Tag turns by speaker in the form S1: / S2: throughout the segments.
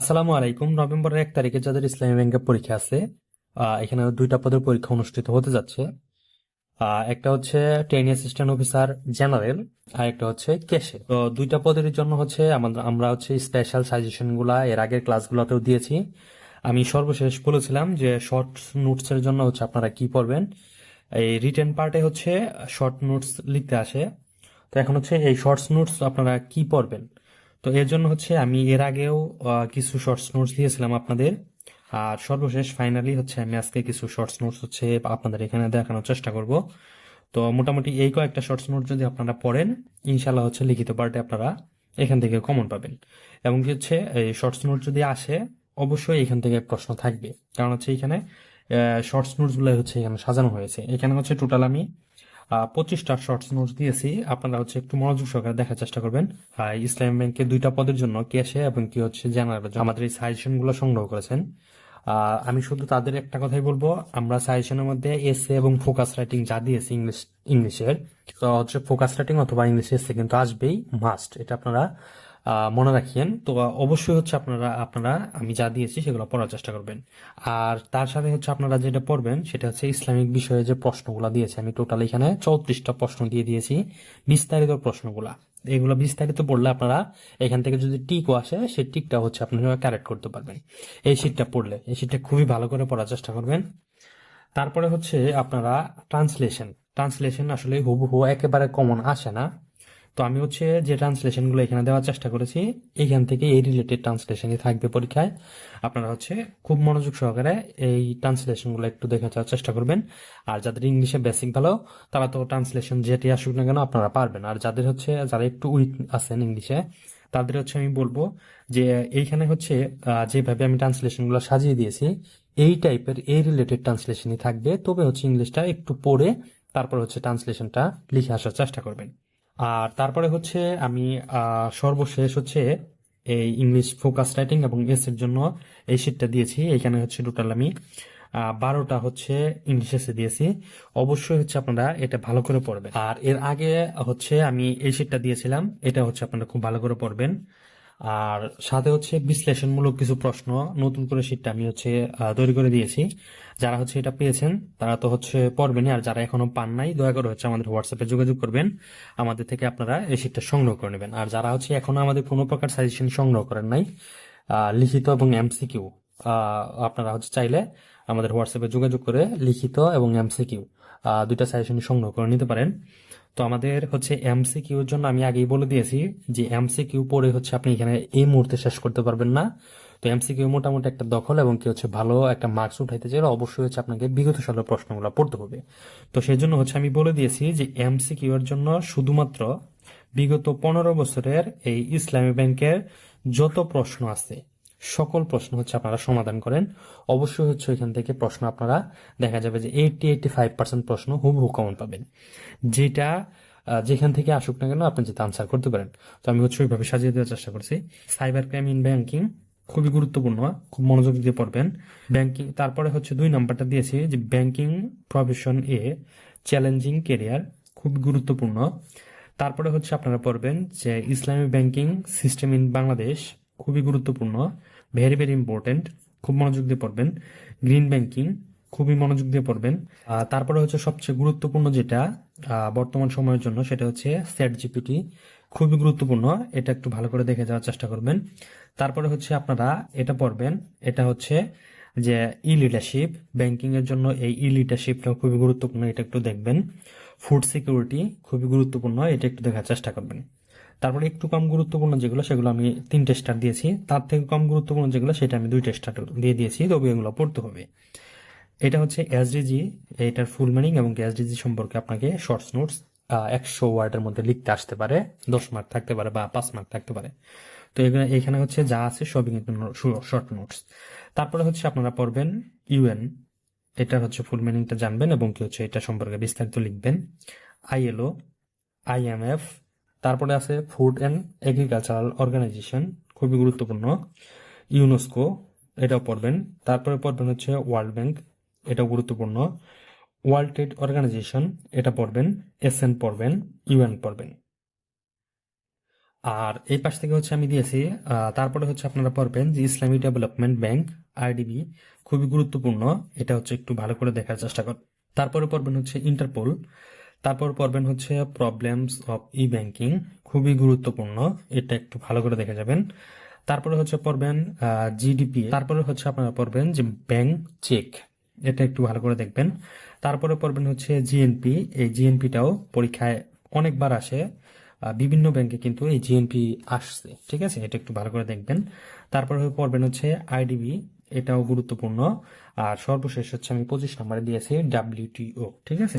S1: আসসালামু আলাইকুম। নভেম্বরের এক তারিখে যাদের ইসলামী ব্যাংকের পরীক্ষা আছে এখানে দুইটা পদের পরীক্ষা অনুষ্ঠিত হতে যাচ্ছে। একটা হচ্ছে ট্রেন অ্যাসিস্ট্যান্ট অফিসার জেনারেল আর একটা হচ্ছে ক্যাশে। তো দুইটা পদের জন্য হচ্ছে আমাদের, আমরা হচ্ছে স্পেশাল সাজেশনগুলা এর আগের ক্লাসগুলোতেও দিয়েছি। আমি সর্বশেষ বলেছিলাম যে শর্ট নোটসের জন্য হচ্ছে আপনারা কি পড়বেন। এই রিটেন পার্টে হচ্ছে শর্ট নোটস লিখতে আসে। তো এখন হচ্ছে এই শর্টস নোটস আপনারা কি পড়বেন? তো এর জন্য হচ্ছে আমি এর আগেও কিছু শর্টস নোটস দিয়েছিলাম আপনাদের। আর সর্বশেষ ফাইনালি হচ্ছে আমি আজকে কিছু শর্টস নোটস হচ্ছে আপনাদের এখানে দেখানোর চেষ্টা করব। তো মোটামুটি এই কয়েকটা শর্টস নোট যদি আপনারা পড়েন ইনশাল্লাহ হচ্ছে লিখিত পার্টে আপনারা এখান থেকে কমন পাবেন। এবং কি হচ্ছে, এই শর্টস নোট যদি আসে, অবশ্যই এখান থেকে প্রশ্ন থাকবে। কারণ হচ্ছে এখানে শর্টস নোটসগুলো হচ্ছে এখানে সাজানো হয়েছে। এখানে হচ্ছে টোটাল আমি পঁচিশটা শর্ট নোটস দিয়েছি। আপনারা হচ্ছে একটু মনোযোগ সহকারে দেখার চেষ্টা করবেন। ইসলাম ব্যাংকের দুইটা পদের জন্য ক্যাশে এবং কি হচ্ছে জেনারেল আমাদের এই সাজেশনগুলো সংগ্রহ করেছেন। আমি শুধু তাদের একটা কথাই বলব। আমরা সাজেশনের মধ্যে এসে এবং ফোকাস রাইটিং যা দিয়েছি ইংলিশ, ইংলিশের, তো হচ্ছে ফোকাস রাইটিং অথবা ইংলিশ এসে কিন্তু আসবেই মাস্ট এটা আপনারা মনে রাখিয়েন। তো অবশ্যই হচ্ছে আপনারা আপনারা, আমি যা দিয়েছি সেগুলো পড়ার চেষ্টা করবেন। আর তার সাথে হচ্ছে আপনারা যেটা পড়বেন সেটা হচ্ছে ইসলামিক বিষয়ে যে প্রশ্নগুলো দিয়েছি, আমি টোটাল এখানে চৌত্রিশটা প্রশ্ন দিয়ে দিয়েছি, বিস্তারিত প্রশ্নগুলা। এগুলো বিস্তারিত পড়লে আপনারা এখান থেকে যদি টিকও আসে, সেই টিকটা হচ্ছে আপনারা ক্যারেক্ট করতে পারবেন। এই শীটটা পড়লে, এই শীটটা খুবই ভালো করে পড়ার চেষ্টা করবেন। তারপরে হচ্ছে আপনারা ট্রান্সলেশন ট্রান্সলেশন আসলে হুবহু একেবারে কমন আসে না। তো আমি হচ্ছে যে ট্রান্সলেশনগুলো এখানে দেওয়ার চেষ্টা করেছি, এখান থেকে এই রিলেটেড ট্রান্সলেশনই থাকবে পরীক্ষায়। আপনারা হচ্ছে খুব মনোযোগ সহকারে এই ট্রান্সলেশনগুলো একটু দেখে যাওয়ার চেষ্টা করবেন। আর যাদের ইংলিশে বেসিক ভালো, তারা তো ট্রান্সলেশন যেটি আসুক না কেন আপনারা পারবেন। আর যাদের হচ্ছে, যারা একটু উইক আছেন ইংলিশে তাদের হচ্ছে আমি বলব যে এইখানে হচ্ছে যেভাবে আমি ট্রান্সলেশনগুলো সাজিয়ে দিয়েছি, এই টাইপের এই রিলেটেড ট্রান্সলেশনই থাকবে। তবে হচ্ছে ইংলিশটা একটু পড়ে, তারপর হচ্ছে ট্রান্সলেশনটা লিখে আসার চেষ্টা করবেন। আর তারপরে হচ্ছে আমি সর্বশেষ হচ্ছে এই ইংলিশ ফোকাস রাইটিং এবং এস এর জন্য এই শিটটা দিয়েছি। এখানে হচ্ছে টোটাল আমি বারোটা হচ্ছে ইংলিশ এসে দিয়েছি। অবশ্যই হচ্ছে আপনারা এটা ভালো করে পড়বেন। আর এর আগে হচ্ছে আমি এই শিটটা দিয়েছিলাম। এটা হচ্ছে আপনারা খুব ভালো করে পড়বেন। আর সাথে হচ্ছে বিশ্লেষণমূলক কিছু প্রশ্ন, নতুন করে শিটটা আমি হচ্ছে তৈরি করে দিয়েছি। যারা হচ্ছে এটা পেয়েছেন, তারা তো হচ্ছে পড়বেনই আর যারা এখনও পান নাই, দয়া করে হচ্ছে আমাদের হোয়াটসঅ্যাপে যোগাযোগ করবেন। আমাদের থেকে আপনারা এই শিটটা সংগ্রহ করে নেবেন। আর যারা হচ্ছে এখনও আমাদের কোনো প্রকার সাজেশন সংগ্রহ করেন নাই লিখিত এবং এমসিকিউ আপনারা হচ্ছে চাইলে আমাদের হোয়াটসঅ্যাপে যোগাযোগ করে লিখিত এবং এমসিকিউ দুইটা সাজেশন সংগ্রহ করে নিতে পারেন। তো আমাদের হচ্ছে এমসিকিউর জন্য আমি আগেই বলে দিয়েছি যে এমসিকিউ পড়ে হচ্ছে আপনি এখানে এই মুহূর্তে শেষ করতে পারবেন না। তো এমসিকিউ মোটামুটি একটা দখল এবং কি হচ্ছে ভালো একটা মার্কস উঠাইতে চাইলে অবশ্যই হচ্ছে আপনাকে বিগত সালের প্রশ্নগুলো পড়তে হবে। তো সেই জন্য হচ্ছে আমি বলে দিয়েছি যে এমসিকিউ এর জন্য শুধুমাত্র বিগত পনেরো বছরের এই ইসলামী ব্যাংকের যত প্রশ্ন আছে সকল প্রশ্ন হচ্ছে আপনারা সমাধান করেন। অবশ্যই হচ্ছে এখান থেকে প্রশ্ন আপনারা, দেখা যাবে যে এইটটি এইটটি ফাইভ পার্সেন্ট প্রশ্ন হুবহু কমন পাবেন। যেটা যেখান থেকে আসুক না কেন আপনি যেটা আনসার করতে পারেন। তো আমি হচ্ছে ওইভাবে সাজিয়ে দেওয়ার চেষ্টা করছি। সাইবার ক্রাইম ইন ব্যাংকিং খুবই গুরুত্বপূর্ণ, খুব মনোযোগ দিয়ে পড়বেন। ব্যাংকিং তারপরে হচ্ছে দুই নাম্বারটা দিয়েছি যে banking profession a challenging career খুব গুরুত্বপূর্ণ। তারপরে হচ্ছে আপনারা পড়বেন যে ইসলামী ব্যাংকিং সিস্টেম ইন বাংলাদেশ খুবই গুরুত্বপূর্ণ ভেরি ভেরি ইম্পর্টেন্ট খুব মনোযোগ দিয়ে পড়বেন। গ্রিন ব্যাংকিং খুবই মনোযোগ দিয়ে পড়বেন। তারপরে হচ্ছে সবচেয়ে গুরুত্বপূর্ণ যেটা বর্তমান সময়ের জন্য সেটা হচ্ছে স্যাট জিপিটি খুবই গুরুত্বপূর্ণ, এটা একটু ভালো করে দেখে যাওয়ার চেষ্টা করবেন। তারপরে হচ্ছে আপনারা এটা পড়বেন, এটা হচ্ছে যে ই লিডারশিপ ব্যাংকিং এর জন্য এই ই লিডারশিপটা খুবই গুরুত্বপূর্ণ, এটা একটু দেখবেন। ফুড সিকিউরিটি খুবই গুরুত্বপূর্ণ, এটা একটু দেখার চেষ্টা করবেন। তারপরে একটু কম গুরুত্বপূর্ণ যেগুলো, সেগুলো আমি তিনটে স্টার দিয়েছি। তার থেকে কম গুরুত্বপূর্ণ যেগুলো, সেটা আমি দুইটা স্টার দিয়ে দিয়েছি, তবে এগুলো পড়তে হবে। এটা হচ্ছে এসডিজি এটার ফুল মিনিং এবং এসডিজি সম্পর্কে আপনাকে শর্টস নোটস একশো ওয়ার্ডের মধ্যে লিখতে আসতে পারে, দশ মার্ক থাকতে পারে বা পাঁচ মার্ক থাকতে পারে। তো এখানে এখানে হচ্ছে যা আছে সবই কিন্তু শর্ট নোটস তারপরে হচ্ছে আপনারা পড়বেন ইউএন এটার হচ্ছে ফুল মিনিংটা জানবেন এবং কি হচ্ছে, এটা সম্পর্কে বিস্তারিত লিখবেন। আইএলও আইএমএফ তারপরে আছে ফুড অ্যান্ড এগ্রিকালচারাল অর্গানাইজেশন খুবই গুরুত্বপূর্ণ। ইউনেস্কো এটাও পড়বেন। তারপরে পড়বেন হচ্ছে ওয়ার্ল্ড ব্যাংক এটাও গুরুত্বপূর্ণ। ওয়ার্ল্ড ট্রেড অর্গানাইজেশন এটা পড়বেন। এসএন পড়বেন ইউএন পড়বেন। আর এই পাশ থেকে হচ্ছে আমি দিয়েছি তারপরে হচ্ছে আপনারা পড়বেন যে ইসলামী ডেভেলপমেন্ট ব্যাংক আইডিবি খুবই গুরুত্বপূর্ণ। এটা হচ্ছে একটু ভালো করে দেখার চেষ্টা কর তারপরে পড়বেন হচ্ছে ইন্টারপোল তারপর পড়বেন হচ্ছে প্রবলেমস অফ ই ব্যাংকিং খুবই গুরুত্বপূর্ণ, এটা একটু ভালো করে দেখে যাবেন। তারপরে হচ্ছে পড়বেন জিডিপি তারপরে হচ্ছে আপনারা পড়বেন যে ব্যাংক চেক এটা একটু ভালো করে দেখবেন। তারপরে পড়বেন হচ্ছে জিএনপি এই জিএনপিটাও পরীক্ষায় অনেকবার আসে বিভিন্ন ব্যাংকে কিন্তু এই জিএনপি আসছে, ঠিক আছে? এটা একটু ভালো করে দেখবেন। তারপরে পড়বেন হচ্ছে আইডিবি এটাও গুরুত্বপূর্ণ। আর সর্বশেষ হচ্ছে আমি পঁচিশ নম্বরে দিয়েছি ডাব্লিউটিও ঠিক আছে?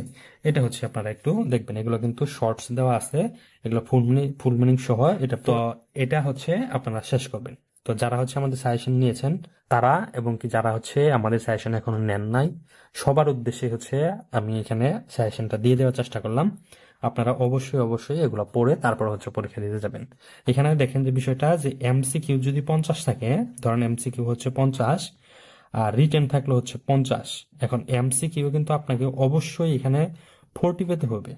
S1: এটা হচ্ছে আপনারা একটু দেখবেন, এগুলো কিন্তু শর্টস দেওয়া আছে, এগুলো ফুল মিনিং ফুল মিনিং সহ। এটা তো, এটা হচ্ছে আপনারা শেষ করবেন। তো যারা হচ্ছে আমাদের সাজেশন নিয়েছেন, তারা এবং কি যারা হচ্ছে আমাদের সাজেশন এখনও নেন নাই, সবার উদ্দেশ্যে হচ্ছে আমি এখানে সাজেশনটা দিয়ে দেওয়ার চেষ্টা করলাম। আপনারা অবশ্যই অবশ্যই এগুলো পড়ে তারপর হচ্ছে পরীক্ষা দিতে যাবেন। এখানে দেখেন যে বিষয়টা যে এমসিকিউ যদি পঞ্চাশ থাকে, ধরেন এমসিকিউ হচ্ছে পঞ্চাশ, আর রিটেন থাকলে হচ্ছে পঞ্চাশ। এখন এমসিকিউ কিন্তু আপনাকে অবশ্যই এখানে ফোরটি পেতে হবে।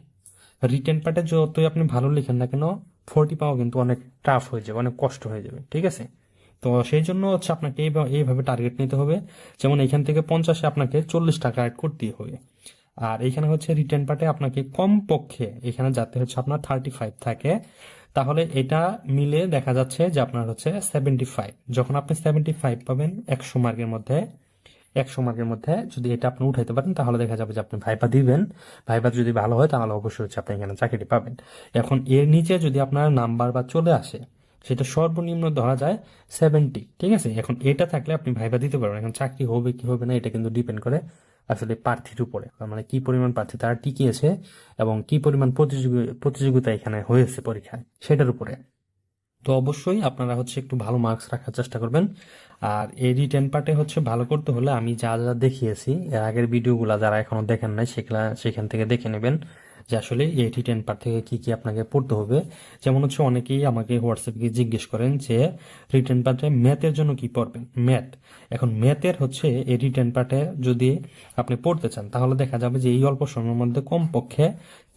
S1: রিটেন পার্টে যতই আপনি ভালো লিখেন না কেন ফোরটি পাওয়া কিন্তু অনেক টাফ হয়ে যাবে, অনেক কষ্ট হয়ে যাবে, ঠিক আছে? তো সেই জন্য হচ্ছে আপনাকে এইভাবে টার্গেট নিতে হবে। যেমন এখান থেকে পঞ্চাশে আপনাকে চল্লিশ টাকা অ্যাড করতেই হবে। আর এখানে হচ্ছে রিটার্ন পার্টে আপনাকে কম পক্ষে এখানে যাতে হচ্ছে আপনার থার্টি ফাইভ থাকে। তাহলে এটা মিলে দেখা যাচ্ছে যে আপনার হচ্ছে সেভেন্টি ফাইভ যখন আপনি সেভেন্টি ফাইভ পাবেন একশো মার্কের মধ্যে, একশো মার্কের মধ্যে যদি এটা আপনি উঠাইতে পারেন, তাহলে দেখা যাবে যে আপনি ভাইবা দিবেন। ভাইবা যদি ভালো হয়, তাহলে অবশ্যই হচ্ছে আপনি এখানে চাকরিটি পাবেন। এখন এর নিচে যদি আপনার নাম্বার বা চলে আসে, সেটা সর্বনিম্ন ধরা যায় সেভেন্টি ঠিক আছে? এখন এটা থাকলে আপনি ভাইবা দিতে পারবেন। এখন চাকরি হবে কি হবে না, এটা কিন্তু ডিপেন্ড করে আসলে প্রার্থীর উপরে। মানে কি পরিমাণ প্রার্থী তারা টিকিয়েছে এবং কি পরিমাণ প্রতিযোগী, প্রতিযোগিতা এখানে হয়েছে পরীক্ষায়, সেটার উপরে। তো অবশ্যই আপনারা হচ্ছে একটু ভালো মার্কস রাখার চেষ্টা করবেন। আর এই রিটার্ন পার্টে হচ্ছে ভালো করতে হলে আমি যা যা দেখিয়েছি, এর আগের ভিডিওগুলো যারা এখনও দেখেন নাই, সেগুলা সেখান থেকে দেখে নেবেন। যে আসলে এই রিটেন পার্ট থেকে কি কি আপনাকে পড়তে হবে। যেমন হচ্ছে অনেকেই আমাকে হোয়াটসঅ্যাপে জিজ্ঞেস করেন যে রিটেন পার্টে ম্যাথের জন্য কি পড়বেন? ম্যাথ এখন ম্যাথের হচ্ছে এই রিটেন পার্টে যদি আপনি পড়তে চান, তাহলে দেখা যাবে যে এই অল্প সময়ের মধ্যে কমপক্ষে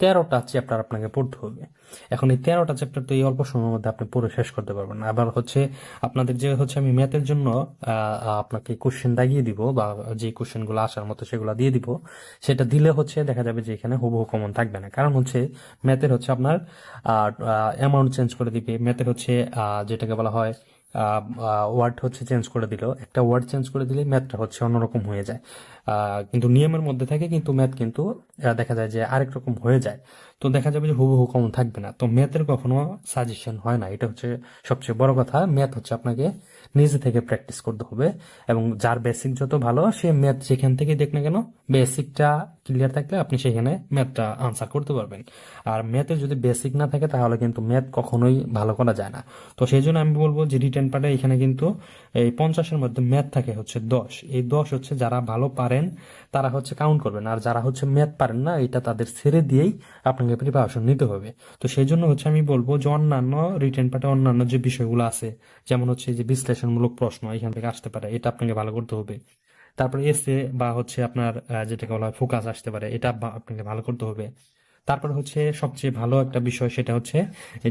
S1: তেরোটা চ্যাপ্টার আপনাকে পড়তে হবে। এখন এই তেরোটা চ্যাপ্টার তো এই অল্প সময়ের মধ্যে আপনি পড়ে শেষ করতে পারবেন আবার হচ্ছে আপনাদের যে হচ্ছে আমি ম্যাথের জন্য আপনাকে কোশ্চেন দাগিয়ে দিব বা যে কোশ্চেনগুলো আসার মতো সেগুলো দিয়ে দিব, সেটা দিলে হচ্ছে দেখা যাবে যে এখানে হুবহু কমন থাকবে। না। কারণ হচ্ছে ম্যাথের হচ্ছে আপনার অ্যামাউন্ট চেঞ্জ করে দিবে। ম্যাথের হচ্ছে যেটাকে বলা হয় ওয়ার্ড হচ্ছে চেঞ্জ করে দিল। একটা ওয়ার্ড চেঞ্জ করে দিলে ম্যাথটা হচ্ছে অন্যরকম হয়ে যায়। কিন্তু নিয়মের মধ্যে থাকে, কিন্তু ম্যাথ কিন্তু দেখা যায় যে আরেক রকম হয়ে যায়। তো দেখা যাবে যে হুবহু কমন থাকবে না। তো ম্যাথের কখনো সাজেশন হয় না। এটা হচ্ছে সবচেয়ে বড় কথা। ম্যাথ হচ্ছে আপনাকে নিজে থেকে প্র্যাকটিস করতে হবে এবং যার বেসিক যত ভালো, সে ম্যাথ যেখান থেকে দেখ না কেন বেসিকটা ক্লিয়ার থাকলে আপনি সেখানে ম্যাথটা আনসার করতে পারবেন। আর ম্যাথে যদি বেসিক না থাকে, তাহলে কিন্তু ম্যাথ কখনোই ভালো করা যায় না। তো সেই জন্য আমি বলব যে রিটেন পার্টে এখানে কিন্তু এই পঞ্চাশের মধ্যে ম্যাথ থাকে হচ্ছে দশ। এই দশ হচ্ছে যারা ভালো পারেন, তারা হচ্ছে কাউন্ট করবেন। আর যারা হচ্ছে ম্যাথ পারেন না, এটা তাদের ছেড়ে দিয়েই আপনাকে প্রিপারেশন নিতে হবে। তো সেই জন্য হচ্ছে আমি বলব যে অন্যান্য রিটেন পার্টে অন্যান্য যে বিষয়গুলো আছে, যেমন হচ্ছে যে বিশ্লেষণমূলক প্রশ্ন, এখান থেকে আসতে পারে, এটা আপনাকে ভালো করতে হবে। তারপর এসে বা হচ্ছে আপনার যেটাকে বলা হয় ফোকাস আসতে পারে, এটা আপনাকে ভালো করতে হবে। তারপর হচ্ছে সবচেয়ে ভালো একটা বিষয় সেটা হচ্ছে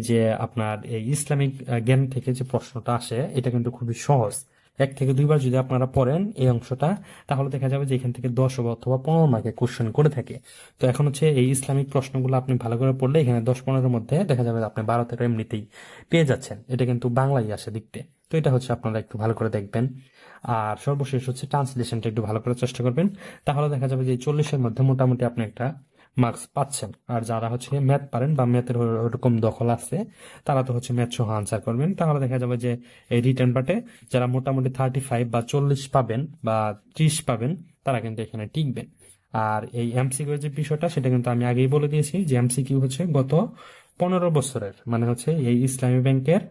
S1: যে আপনার এই ইসলামিক জ্ঞান থেকে যে প্রশ্নটা আসে, এটা কিন্তু খুবই সহজ। এক থেকে দুইবার যদি আপনারা পড়েন এই অংশটা, তাহলে দেখা যাবে যে এখান থেকে দশ অথবা পনেরো মার্কে কোশ্চেন করে থাকে। তো এখন হচ্ছে এই ইসলামিক প্রশ্নগুলো আপনি ভালো করে পড়লে এখানে দশ পনেরোর মধ্যে দেখা যাবে আপনি বারো তেরো এমনিতেই পেয়ে যাচ্ছেন। এটা কিন্তু বাংলায় আসে দেখতে। তো এটা হচ্ছে আপনারা একটু ভালো করে দেখবেন। আর সর্বশেষ হচ্ছে ট্রান্সলেশনটা একটু ভালো করে চেষ্টা করবেন। তাহলে দেখা যাবে যে চল্লিশের মধ্যে মোটামুটি আপনি একটা মার্কস পাচ্ছেন। আর যারা হচ্ছে ম্যাথ পারেন বা ম্যাথের ওরকম দখল আছে, তারা তো হচ্ছে ম্যাথ সহ আনসার করবেন। তাহলে দেখা যাবে যে এই রিটার্ন পার্টে যারা মোটামুটি থার্টি ফাইভ বা চল্লিশ পাবেন বা ত্রিশ পাবেন, তারা কিন্তু এখানে টিকবেন। আর এই এমসিকিউ যে বিষয়টা, সেটা কিন্তু আমি আগেই বলে দিয়েছি যে এমসিকিউ হচ্ছে গত পনেরো বছরের মানে হচ্ছে এই ইসলামী ব্যাংকের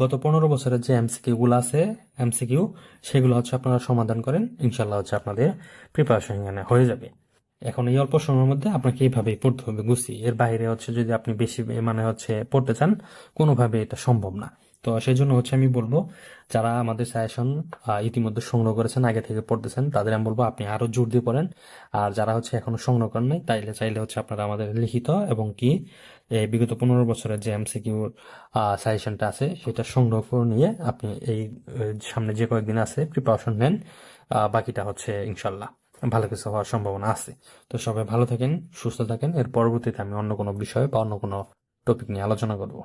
S1: গত পনেরো বছরের যে এমসিকিউ গুলো আছে এমসিকিউ সেগুলো হচ্ছে আপনারা সমাধান করেন। ইনশাল্লাহ হচ্ছে আপনাদের প্রিপারেশন এখানে হয়ে যাবে। এখন এই অল্প সময়ের মধ্যে আপনাকে এইভাবেই পড়তে হবে গুছিয়ে এর বাইরে হচ্ছে যদি আপনি বেশি মানে হচ্ছে পড়তে চান, কোনোভাবে এটা সম্ভব না। তো সেই জন্য হচ্ছে আমি বলব, যারা আমাদের সাজেশন ইতিমধ্যে সংগ্রহ করেছেন, আগে থেকে পড়তেছেন, তাদের আমি বলব আপনি আরও জোর দিয়ে পড়েন। আর যারা হচ্ছে এখনও সংগ্রহ করেন নাই, তাইলে, চাইলে হচ্ছে আপনারা আমাদের লিখিত এবং কি বিগত পনেরো বছরের যে এমসিকিউর সাজেশনটা আছে, সেটা সংগ্রহ করে নিয়ে আপনি এই সামনে যে কয়েকদিন আছে প্রিপারেশন নেন বাকিটা হচ্ছে ইনশাল্লাহ। ভালো কিছু হওয়ার সম্ভাবনা আছে। তো সবাই ভালো থাকেন, সুস্থ থাকেন। এর পরবর্তীতে আমি অন্য কোনো বিষয়ে বা অন্য কোনো টপিক নিয়ে আলোচনা করব।